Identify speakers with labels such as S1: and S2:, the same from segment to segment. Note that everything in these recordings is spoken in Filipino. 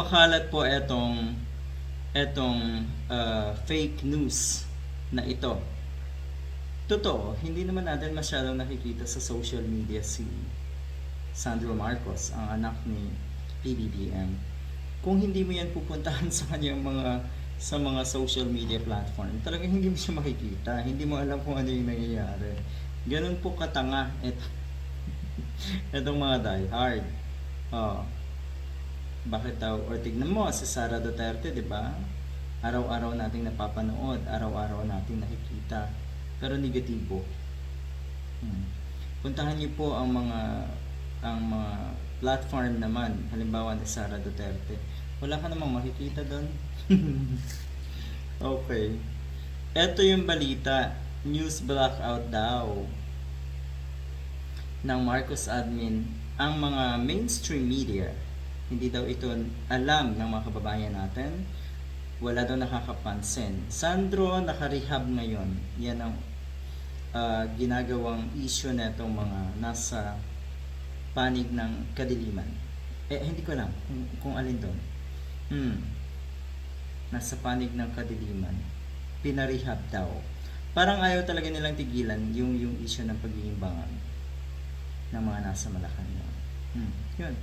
S1: kumakalat po etong etong uh, fake news na ito. Totoo, hindi naman natin masyadong nakikita sa social media si Sandro Marcos, ang anak ni PBBM. Kung hindi mo yan pupuntahan sa kanyang mga sa mga social media platform, talagang hindi mo siya makikita. Hindi mo alam kung ano yung nangyayari. Ganun po katanga et etong mga diehard. Oh. Bakit daw? Or tignan mo, si Sara Duterte, di ba? Araw-araw nating napapanood, araw-araw nating nakikita. Pero negatibo. Hmm. Puntahan niyo po ang mga ang mga platform naman, halimbawa ni Sara Duterte. Wala ka namang makikita doon. okay. Ito yung balita. News blackout daw ng Marcos admin ang mga mainstream media hindi daw ito alam ng mga kababayan natin. Wala daw nakakapansin. Sandro nakarehab ngayon. Yan ang uh, ginagawang issue na itong mga nasa panig ng kadiliman. Eh hindi ko alam kung, kung alin doon. Hmm. nasa panig ng kadiliman. Pinarehab daw. Parang ayaw talaga nilang tigilan yung yung issue ng bangag ng mga nasa Malacanang. Hmm, yun.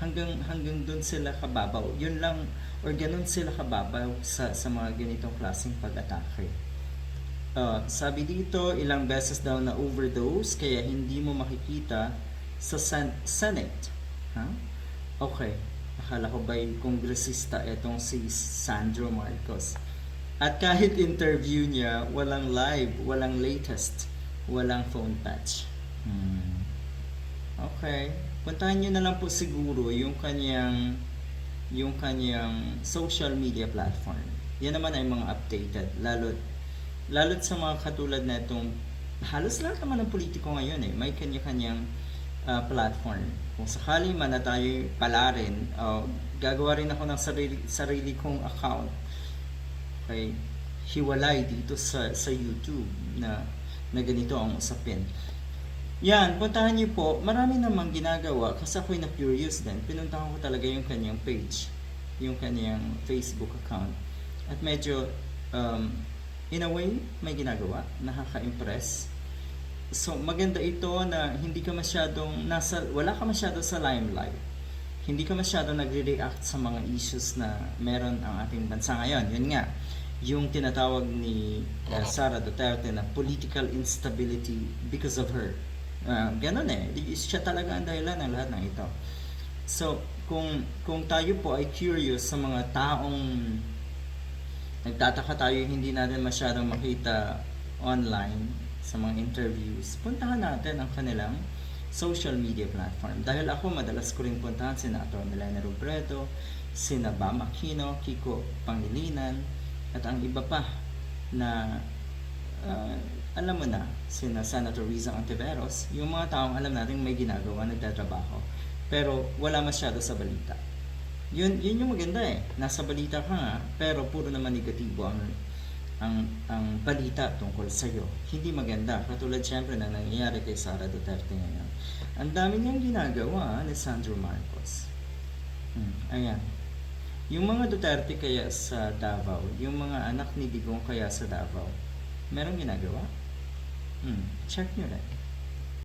S1: Hanggang hanggang doon sila kababaw. Yun lang or ganun sila kababaw sa sa mga ganitong klaseng pag-atake. Uh, sabi dito, ilang beses daw na overdose kaya hindi mo makikita sa Sen- Senate. Huh? Okay. Akala ko ba yung kongresista etong si Sandro Marcos. At kahit interview niya, walang live, walang latest, walang phone touch. Hmm. Okay. Puntahan niyo na lang po siguro yung kanyang yung kanyang social media platform. Yan naman ay mga updated. Lalo lalo sa mga katulad na itong halos lahat naman ng politiko ngayon eh, may kanya-kanyang uh, platform. Kung sakali man na tayo pala rin, uh, gagawa rin ako ng sarili, sarili kong account. Okay? Hiwalay dito sa, sa YouTube na, na ganito ang usapin. Yan, puntahan niyo po. Marami namang ginagawa kasi ako'y na-curious din. Pinuntahan ko talaga yung kanyang page, yung kanyang Facebook account. At medyo, um, in a way, may ginagawa. Nakaka-impress. So, maganda ito na hindi ka masyadong, nasa, wala ka masyado sa limelight. Hindi ka masyado nagre-react sa mga issues na meron ang ating bansa ngayon. Yun nga, yung tinatawag ni uh, Sara Duterte na political instability because of her. Uh, ganun eh. Siya talaga ang dahilan ng lahat ng ito. So, kung kung tayo po ay curious sa mga taong nagtataka tayo hindi natin masyadong makita online sa mga interviews, puntahan natin ang kanilang social media platform. Dahil ako madalas ko rin puntahan si Atty. Milena Robredo, si Bam Aquino, Kiko Pangilinan, at ang iba pa na uh, alam mo na, sina Senator Rizal Antiveros, yung mga taong alam natin may ginagawa, nagtatrabaho, pero wala masyado sa balita. Yun, yun yung maganda eh. Nasa balita ka nga, pero puro naman negatibo ang ang ang balita tungkol sa iyo. Hindi maganda. Katulad siyempre na nangyayari kay Sara Duterte ngayon. Ang dami niyang ginagawa ni Sandro Marcos. Hmm, ayan. Yung mga Duterte kaya sa Davao, yung mga anak ni Digong kaya sa Davao, merong ginagawa? Hmm, check nyo rin.